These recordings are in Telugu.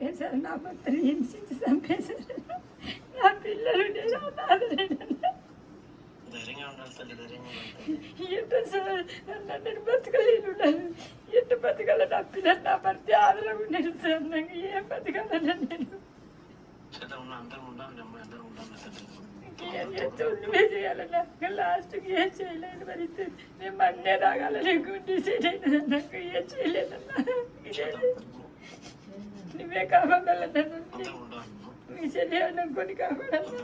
చంపేశారు నా భర్తని హింసించి చంపేశారు నా పిల్లలు నేను ఎట్ట సార్ నన్ను బతకలేను ఎట్ట బతకాల నా పిల్లలు నా భర్త ఆదరవు ఉండేది సార్ నాకు ఏం బతకాలన్నా నేను చేద్దాం అందరం ఏం నువ్వే చేయాలన్నా లాస్ట్కి ఏం చేయలేని పరిస్థితి మేము అన్నీ రాగాలని గుండె సెట్ అయినది ఏం చేయలేదన్నా అందరం ఉండాలి. మీ చెల్లి అనుకొని కాపాడాలి.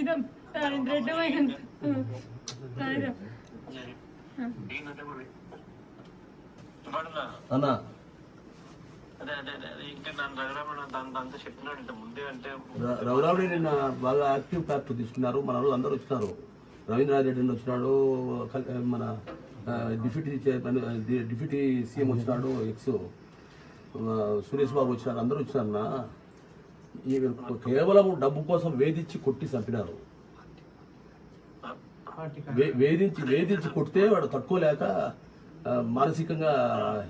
ఇదం. అన్న. రఘురాముడి నిన్న బాగా యాక్టివ్ ప్యాక్ తీసుకున్నారు. మన వాళ్ళు అందరూ వచ్చినారు. రవీంద్రనాథ్ రెడ్డి వచ్చినాడు. మన డిప్యూటీ డిప్యూటీ సీఎం వచ్చినాడు. ఎక్స్. సురేష్ బాబు వచ్చినారు అందరూ వచ్చినారన్న కేవలం డబ్బు కోసం వేధించి కొట్టి చంపినారు. వేధించి వేధించి కొడితే వాడు తట్టుకోలేక ఆ, మానసికంగా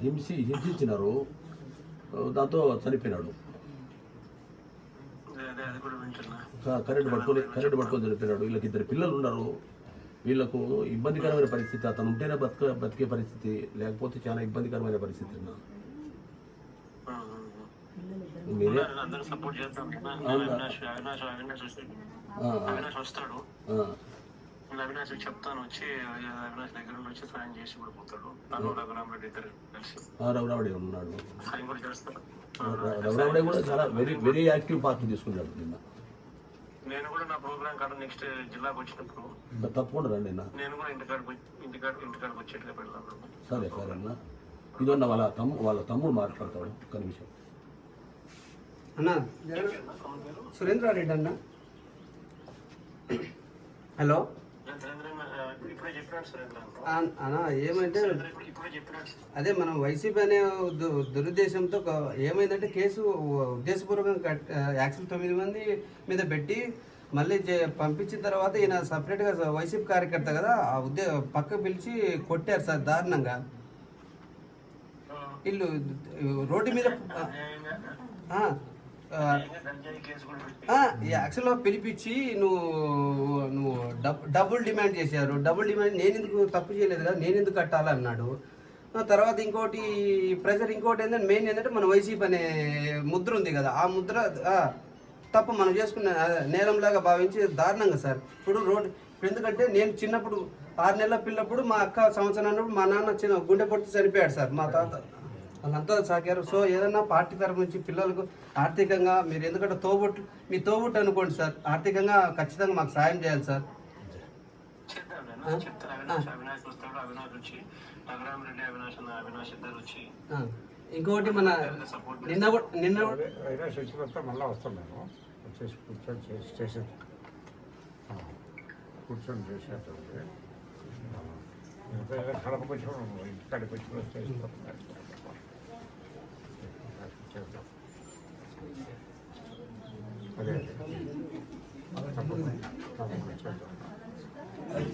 హింసి హింసించినారు. దాంతో చనిపోయినాడు. కరెంట్ పట్టుకొని కరెంట్ పట్టుకొని చనిపోయినాడు. వీళ్ళకి ఇద్దరు పిల్లలు ఉన్నారు. వీళ్ళకు ఇబ్బందికరమైన పరిస్థితి అతను ఉంటేనే బతక బతికే పరిస్థితి లేకపోతే చాలా ఇబ్బందికరమైన పరిస్థితి అన్న. మీరే అందరూ సపోర్ట్ చేద్దాం అవినాష్ అవినాష్ అవినాష్ వస్తే ఆ, అవినాష్ వస్తాడు. అవినాష్ చెప్తాను వచ్చి అవినాష్ దగ్గర నుండి వచ్చి సాయం చేసి కూడా పోతాడు. తను రఘురామరెడ్డి ఇద్దరు కలిసి. ఆ, రఘురాముడే ఉన్నాడు. సాయం కూడా చేస్తారు ర- రఘురాముడే కూడా చాలా వెరీ వెరీ యాక్టివ్ పార్టీ తీసుకున్నాడు నిన్న. నేను కూడా నా ప్రోగ్రామ్ కాడ నెక్స్ట్ జిల్లాకు వచ్చినప్పుడు తప్పకుండా రండి నేను కూడా ఇంటికాడికి వచ్చి- ఇంటికాడ ఇంటికాడికి వచ్చేట్టుగా పెడతాను సరే సరే అన్న. ఇదొన్న వాళ్ళ తమ్ము వాళ్ళ తమ్ముడు మాట్లాడతాడు. ఒక్క నిమిషం. అన్న సురేంద్రారెడ్డి అన్న హలో? అన్నా అన్న ఏమంటే అదే మనం వైసీపీ అనే దు- దురుద్దేశంతో ఏమైందంటే కేసు ఉద్దేశపూర్వకంగా కట్ యాక్చువల్ తొమ్మిది మంది మీద పెట్టి మళ్ళీ పంపించిన తర్వాత ఈయన సపరేట్గా వైసీపీ కార్యకర్త కదా ఆ ఉద్దే పక్క పిలిచి కొట్టారు సార్ దారుణంగా. వీళ్ళు రోడ్డు మీద ఈ యాక్చువల్గా పిలిపించి నువ్వు నువ్వు డబుల్ డబ్బులు డిమాండ్ చేశారు. డబ్బులు డిమాండ్ నేను ఎందుకు తప్పు చేయలేదు కదా నేను ఎందుకు కట్టాలన్నాడు తర్వాత ఇంకోటి ప్రెషర్ ఇంకోటి ఏంటంటే మెయిన్ ఏంటంటే మన వైసీపీ అనే ముద్ర ఉంది కదా ఆ ముద్ర తప్ప తప్పు మనం చేసుకున్న నేరంలాగా భావించి దారుణంగా సార్. ఇప్పుడు రోడ్ ఎందుకంటే నేను చిన్నప్పుడు ఆరు నెలల పిల్లప్పుడు మా అక్క సంవత్సరం అన్నప్పుడు మా నాన్న చిన్న గుండె పొట్టి చనిపోయాడు సార్ మా తాత. వాళ్ళంతా సాకారు. సో ఏదన్నా పార్టీ తరపు నుంచి పిల్లలకు ఆర్థికంగా మీరు ఎందుకంటే తోబుట్టు మీ తోబుట్టు అనుకోండి సార్. ఆర్థికంగా ఖచ్చితంగా మాకు సాయం చేయాలి సార్. అవినాష్ అవినాష్ అవినాష్ వచ్చి అవినాష్ అవినాష్ వచ్చి ఇంకొకటి మన సపోర్ట్ నిన్న కూడా నిన్న కూడా- అయినా చచ్చిపోతే మళ్ళీ వస్తాం మేము. వచ్చేసి కూర్చొని చేసి చేసేది కూర్చొని చేసేది కడపకు వచ్చి ఇంటికాడికి వచ్చి はい。